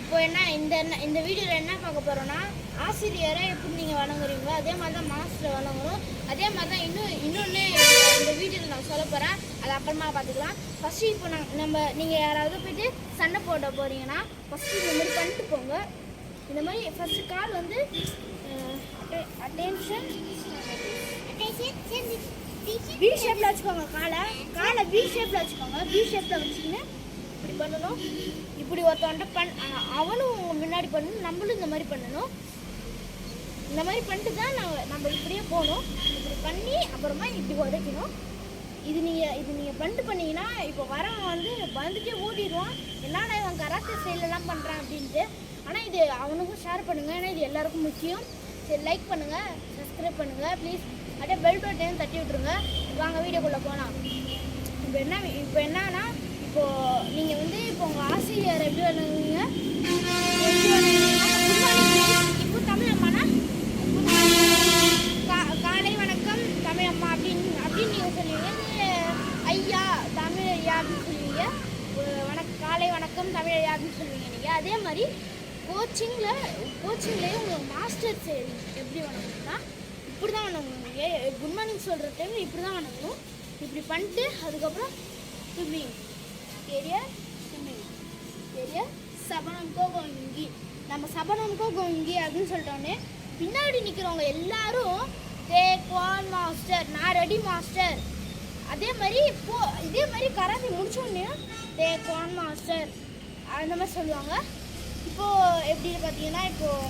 இப்போ என்ன இந்த இந்த வீடியோவில் என்ன பார்க்க போகிறோன்னா ஆசிரியரை எப்படி நீங்கள் வணங்குறீங்களோ அதே மாதிரி தான் மாஸ்டர் வணங்கணும் அதே மாதிரி தான் இன்னும் இன்னொன்று இந்த வீடியோவில் நான் சொல்ல போகிறேன் அது அப்புறமா பார்த்துக்கலாம். ஃபஸ்ட்டு இப்போ நான் நம்ம நீங்கள் யாராவது போயிட்டு சண்டை போட போகிறீங்கன்னா ஃபஸ்ட்டு இந்த மாதிரி பண்ணிட்டு போங்க. இந்த மாதிரி ஃபஸ்ட்டு கால் வந்து அட்டென்ஷன் ஷேப்பில் வச்சுக்கோங்க காலை. காலை வி ஷேப்பில் வச்சுக்கோங்க. வி ஷேப்பில் வச்சுக்கின்னு இப்படி பண்ணணும். இப்படி ஒருத்தவன்ட்ட பண் அவனும் உங்க முன்னாடி பண்ணணும் நம்மளும் இந்த மாதிரி பண்ணணும். இந்த மாதிரி பண்ணிட்டு தான் நாங்கள் நம்ம இப்படியே போகணும். இப்படி பண்ணி அப்புறமா இப்படி உதைக்கணும் இது நீங்கள் இது நீங்கள் பண்ணிட்டு பண்ணீங்கன்னா இப்போ வரவன் வந்து வந்துட்டே ஓடிடுவான். என்னடா இவன் கராத்தே ஸ்டைலெல்லாம் பண்ணுறான் அப்படின்ட்டு. ஆனால் இது அவனுக்கும் ஷேர் பண்ணுங்கள் ஏன்னா இது எல்லாருக்கும் முக்கியம். சரி லைக் பண்ணுங்கள் சப்ஸ்கிரைப் பண்ணுங்கள் ப்ளீஸ் அப்படியே பெல் பட்டன் தட்டி விட்ருங்க வாங்க வீடியோக்குள்ளே போகலாம் இப்போ என்ன இப்போ என்னன்னா இப்போது நீங்கள் வந்து இப்போ உங்கள் ஆசிரியர் எப்படி வணங்குவீங்க இப்போ தமிழ் அம்மானா? கா- காலை வணக்கம் தமிழ் அம்மா அப்படின்னு அப்படின்னு நீங்கள் சொல்லுவீங்க. ஐயா தமிழ் ஐயா அப்படின்னு சொல்லுவீங்க. ஒரு காலை வணக்கம் தமிழ் ஐயா அப்படின்னு சொல்லுவீங்க நீங்கள் அதே மாதிரி கோச்சிங்கில் கோச்சிங்லேயே உங்கள் மாஸ்டர் எப்படி வணங்கணும்னா இப்படி தான் வணங்கணும் ஏ குட் மார்னிங் சொல்கிற டைம் இப்படி தான் வணங்கணும் இப்படி பண்ணிட்டு அதுக்கப்புறம் ஸ்விம்மிங் பெரிய பெரிய சபனம்கோ கோங்கி நம்ம சபனம்கோ கோங்கி அப்படின்னு சொல்லிட்டோன்னே பின்னாடி நிற்கிறவங்க எல்லாரும் தே குவான் மாஸ்டர் நான் ரெடி மாஸ்டர் அதே மாதிரி இப்போ இதே மாதிரி கராத்தி முடிச்சோடனே தே குவான் மாஸ்டர் அந்த மாதிரி சொல்லுவாங்க. இப்போது எப்படி பார்த்தீங்கன்னா இப்போது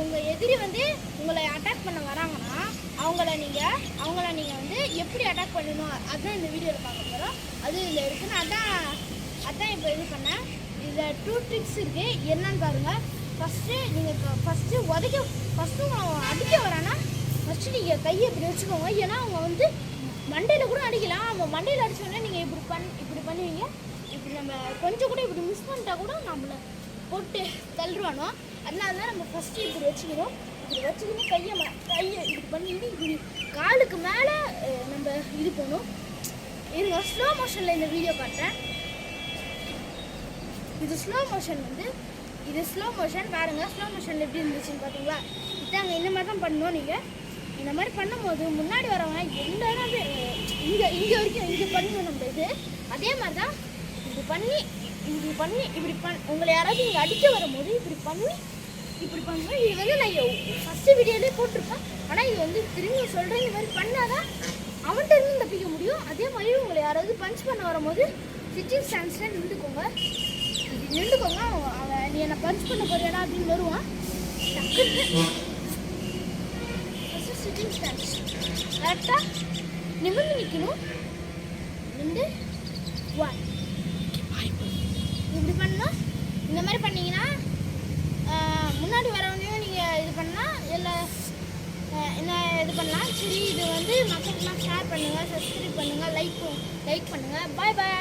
உங்கள் எதிரி வந்து உங்களை அட்டாக் பண்ண வராங்கன்னா அவங்கள நீங்கள் அவங்கள நீங்கள் வந்து எப்படி அட்டாக் பண்ணணும்? அதுதான் இந்த வீடியோவில் பார்க்க போகிறோம் அது இதில் இருக்குன்னு அதான் அதான் இப்போ இது பண்ணேன். இதில் டூ ட்ரிக்ஸ் இருக்குது என்னன்னு பாருங்கள் ஃபஸ்ட்டு நீங்கள் ஃபஸ்ட்டு உதைக்க ஃபஸ்ட்டு உங்களை அடிக்க வரானா ஃபஸ்ட்டு நீங்கள் கையை இப்படி வச்சுக்கோங்க. ஏன்னா அவங்க வந்து மண்டையில் கூட அடிக்கலாம். அவன் மண்டையில் அடித்தோடனே நீங்கள் இப்படி பண் இப்படி பண்ணுவீங்க. இப்படி நம்ம கொஞ்சம் கூட இப்படி மிஸ் பண்ணிட்டா கூட நம்மளை போட்டு தள்ளுவானோ? அதனால தான் நம்ம ஃபஸ்ட்டு இப்படி வச்சுக்கணும். இப்படி வச்சுக்கிட்டு கையை ம- கையை இப்படி பண்ணிட்டு இப்படி காலுக்கு மேலே நம்ம இது பண்ணும் இருங்க ஸ்லோ மோஷனில் இந்த வீடியோ காட்டுறேன். இது ஸ்லோ மோஷன் வந்து இது ஸ்லோ மோஷன் பாருங்கள் ஸ்லோ மோஷனில் எப்படி இருந்துச்சுன்னு பார்த்தீங்களா இதாங்க இந்த மாதிரி தான் பண்ணணும் நீங்கள் இந்த மாதிரி பண்ணும்போது முன்னாடி வரவங்க எல்லாரும் இங்கே இங்கே வரைக்கும் இங்கே பண்ணணும் நம்ம இது. அதே மாதிரி தான் இப்படி பண்ணி இப்படி பண்ணி இப்படி பண் உங்களை யாராவது இங்கே அடிக்க வரும்போது இப்படி பண்ணி இப்படி பண்ணுவேன். இது வந்து நான் ஃபஸ்ட்டு வீடியோலேயே போட்டிருப்பேன். ஆனால் இது வந்து திரும்பி சொல்கிறேன் இந்த மாதிரி பண்ணாதான் அவன்கிட்ட இருந்து தப்பிக்க முடியும். அதே மாதிரி உங்களை யாராவது பஞ்ச் பண்ண வரும்போது சிட்டிங் ஸ்டான்ஸில் நின்றுக்கோங்க. இது நின்றுக்கோங்க. அவன் அவன் நீ என்னை பஞ்ச் பண்ண போறியாடா அப்படின்னு வருவான். டக்குன்னு ஃபஸ்ட்டு சிட்டிங் ஸ்டான்ஸ் கரெக்டாக நிமிர்ந்து நிற்கணும் நின்று ஒன் இப்படி பண்ணால் இந்த மாதிரி பண்ணீங்கன்னா ஆஹ், முன்னாடி வரவனையும் நீங்கள் இது பண்ணால் இல்லை என்ன இது பண்ணலாம்? சரி இது வந்து மக்களுக்குலாம் ஷேர் பண்ணுங்கள் சப்ஸ்கிரைப் பண்ணுங்கள் லைக் லைக் பண்ணுங்கள் பாய் பாய்